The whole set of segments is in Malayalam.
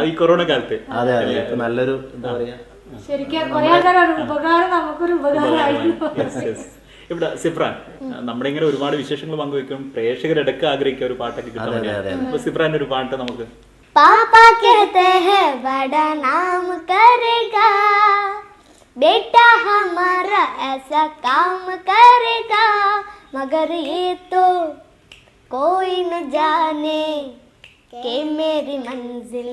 അത് ഈ കൊറോണ കാലത്ത് അതെ അതെ ഇപ്പൊ നല്ലൊരു എന്താ പറയാ ശരിക്കും കുറെ ആൾക്കാർ ഒരു ഉപകാരം നമുക്കൊരു ഉപകാരമായിരുന്നു Yes, yes. ഇവിടെ സിഫ്രാൻ നമ്മുടെ ഇങ്ങനെ ഒരുപാട് വിശേഷങ്ങൾ പങ്കുവെക്കും പ്രേക്ഷകരടക്കം ആഗ്രഹിക്കുക ഒരു പാട്ടൊക്കെ കിട്ടാൻ വേണ്ടിയാണ് അപ്പൊ സിഫ്രാൻ ഒരു പാട്ട് നമുക്ക് पापा कहते हैं बड़ा नाम करेगा बेटा हमारा ऐसा काम करेगा मगर ये तो कोई न जाने कि मेरी मंजिल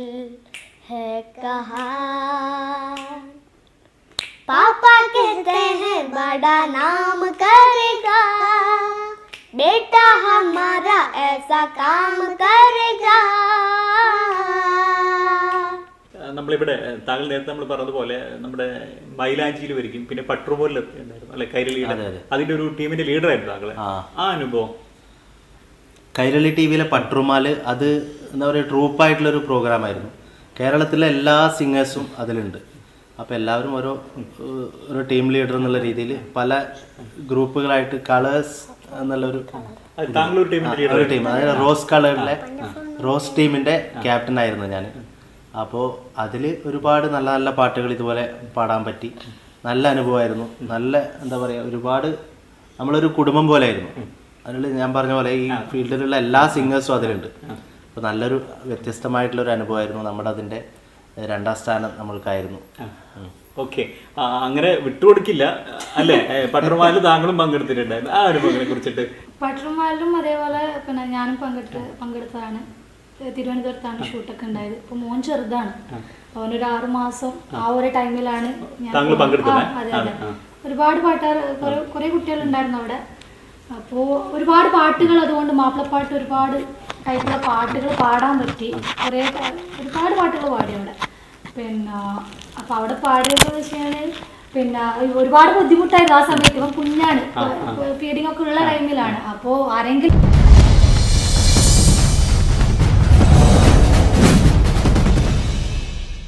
है कहाँ पापा कहते हैं बड़ा नाम करेगा बेटा हमारा ऐसा काम करेगा ആ, നമ്മളിവിടെ ഏ, താങ്കൾ നേരത്തെ നമ്മൾ പറഞ്ഞതുപോലെ നമ്മുടെ മൈലാഞ്ചിയിൽ വരിക്കും പിന്നെ പട്രുപോലിൽ ഉണ്ടായിരുന്നു അല്ലെ കൈരളിയുടെ അതിന്റെ ഒരു ടീമിന്റെ ലീഡർ ആയിരുന്നു താങ്കള് ആ. ആ അനുഭവം കൈരളി ടി വിയിലെ പട്രുമാല് അത് എന്താ പറയുക ട്രൂപ്പായിട്ടുള്ളൊരു പ്രോഗ്രാമായിരുന്നു കേരളത്തിലെ എല്ലാ സിംഗേഴ്സും അതിലുണ്ട്. അപ്പോൾ എല്ലാവരും ഓരോ ഒരു ടീം ലീഡർ എന്നുള്ള രീതിയിൽ പല ഗ്രൂപ്പുകളായിട്ട് കളേഴ്സ് എന്നുള്ളൊരു ഒരു ടീം അതായത് റോസ് കളറിലെ റോസ് ടീമിന്റെ ക്യാപ്റ്റൻ ആയിരുന്നു ഞാൻ അപ്പോൾ അതിൽ ഒരുപാട് നല്ല നല്ല പാട്ടുകൾ ഇതുപോലെ പാടാൻ പറ്റി. നല്ല അനുഭവമായിരുന്നു. നല്ല എന്താ പറയുക ഒരുപാട് നമ്മളൊരു കുടുംബം പോലെ ആയിരുന്നു അതിൽ ഞാൻ പറഞ്ഞ പോലെ ഈ ഫീൽഡിലുള്ള എല്ലാ സിംഗേഴ്സും അതിലുണ്ട്. അപ്പോൾ നല്ലൊരു വ്യത്യസ്തമായിട്ടുള്ള ഒരു അനുഭവമായിരുന്നു നമ്മുടെ അതിന്റെ രണ്ടാം സ്ഥാനം നമ്മൾക്കായിരുന്നു. ഓക്കെ. അങ്ങനെ വിട്ടുകൊടുക്കില്ല അല്ലേ? പട്രുമാലിൽ താങ്കളും പങ്കെടുത്തിട്ടുണ്ടായിരുന്നു. ആ അനുഭവങ്ങളെ കുറിച്ചിട്ട്. പട്ടർമാലിലും അതേപോലെ പിന്നെ ഞാനും പങ്കെടുത്ത് പങ്കെടുത്തതാണ്. തിരുവനന്തപുരത്താണ് ഷൂട്ടൊക്കെ ഉണ്ടായത്. ഇപ്പൊ മോൻ ചെറുതാണ്. അവനൊരു ആറു മാസം ആ ഒരു ടൈമിലാണ് ഞാൻ? അതെ അതെ. ഒരുപാട് പാട്ടുകാർ കുറെ കുട്ടികൾ ഉണ്ടായിരുന്നു അവിടെ. അപ്പോൾ ഒരുപാട് പാട്ടുകൾ അതുകൊണ്ട് മാപ്പിളപ്പാട്ട് ഒരുപാട് ടൈപ്പുള്ള പാട്ടുകൾ പാടാൻ പറ്റി. കുറേ ഒരുപാട് പാട്ടുകൾ പാടി അവിടെ. പിന്നെ അപ്പം അവിടെ പാടിയതെന്ന് വെച്ച് കഴിഞ്ഞാൽ പിന്നെ ഒരുപാട് ബുദ്ധിമുട്ടായിരുന്നു ആ സമയത്ത്. ഇപ്പം കുഞ്ഞാണ്. ഫീഡിംഗ് ഒക്കെ ഉള്ള ടൈമിലാണ്. അപ്പോൾ ആരെങ്കിലും